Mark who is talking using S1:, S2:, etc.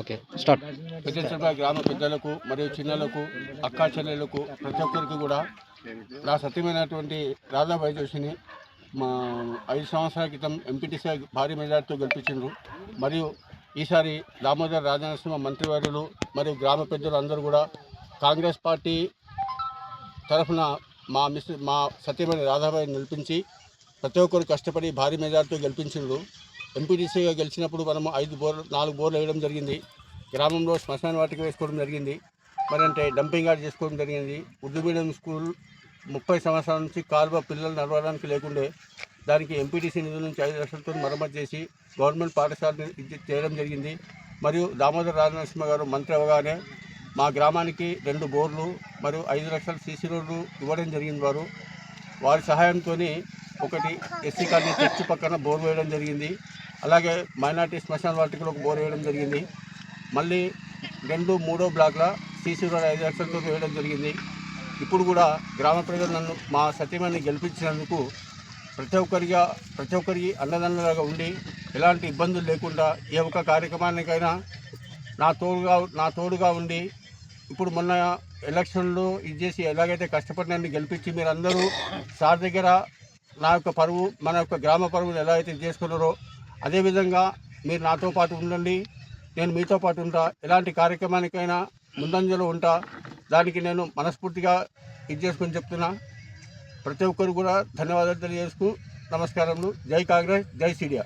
S1: Okay start.
S2: Peddapalli గ్రామ పెద్దలకు మరియు చిన్నలకు అక్కా చెల్లెలకు ప్రతి ఒక్కరికి కూడా నా సత్యమైనటువంటి రాధా జోషిని మా ఐదు సంవత్సరాల క్రితం ఎంపీటీసీ భారీ మెజార్టీతో గెలిపించిండ్రు. మరియు ఈసారి దామోదర్ రాజనరసింహ మంత్రివర్యులు మరియు గ్రామ పెద్దలు అందరూ కూడా కాంగ్రెస్ పార్టీ తరఫున మా మిస్ మా సత్యమైన రాధాబాయిని నిలిపించి ప్రతి ఒక్కరు కష్టపడి భారీ మెజార్టీతో గెలిపించిండ్రు. ఎంపీటీసీగా గెలిచినప్పుడు మనము ఐదు బోర్లు నాలుగు బోర్లు వేయడం జరిగింది. గ్రామంలో శ్మశాన వాటికి వేసుకోవడం జరిగింది. మరి అంటే డంపింగ్ యార్డ్ చేసుకోవడం జరిగింది. ఉర్దూ మీడియం స్కూల్ ముప్పై సంవత్సరాల నుంచి కాలువ పిల్లలు నడవడానికి లేకుండే దానికి ఎంపీటీసీ నిధుల నుంచి ఐదు లక్షలతో మరమ్మతు చేసి గవర్నమెంట్ పాఠశాలని చేయడం జరిగింది. మరియు దామోదర రాజనరసింహ గారు మంత్రి అవగానే మా గ్రామానికి రెండు బోర్లు మరియు ఐదు లక్షల సీసీ రోడ్లు ఇవ్వడం జరిగింది వారు. వారి సహాయంతో ఒకటి ఎస్సీ కాలనీ చర్చి పక్కన బోర్ వేయడం జరిగింది. అలాగే మైనార్టీ శ్మశాన వాటికలో ఒక బోర్ వేయడం జరిగింది. మళ్ళీ రెండు మూడో బ్లాక్ల సీసీ రోడ్ ఐదు లక్షలతో వేయడం జరిగింది. ఇప్పుడు కూడా గ్రామ ప్రజలు నన్ను మా సత్యమాన్ని గెలిపించినందుకు ప్రతి ఒక్కరిగా ప్రతి ఒక్కరికి అన్నదన్నలాగా ఉండి ఎలాంటి ఇబ్బందులు లేకుండా ఏ ఒక్క కార్యక్రమానికైనా నా తోడుగా నా తోడుగా ఉండి ఇప్పుడు మొన్న ఎలక్షన్లో ఇది చేసి ఎలాగైతే కష్టపడినని గెలిపించి మీరందరూ సార్ దగ్గర నా యొక్క పరువు మన యొక్క గ్రామ పరువులు ఎలా అయితే చేసుకున్నారో అదేవిధంగా మీరు నాతో పాటు ఉండండి నేను మీతో పాటు ఉంటా ఎలాంటి కార్యక్రమానికైనా ముందంజలో ఉంటా దానికి నేను మనస్ఫూర్తిగా ఇది చేసుకొని చెప్తున్నా. ప్రతి ఒక్కరు కూడా ధన్యవాదాలు తెలియజేసుకు నమస్కారములు. జై కాంగ్రెస్ జై సిడియా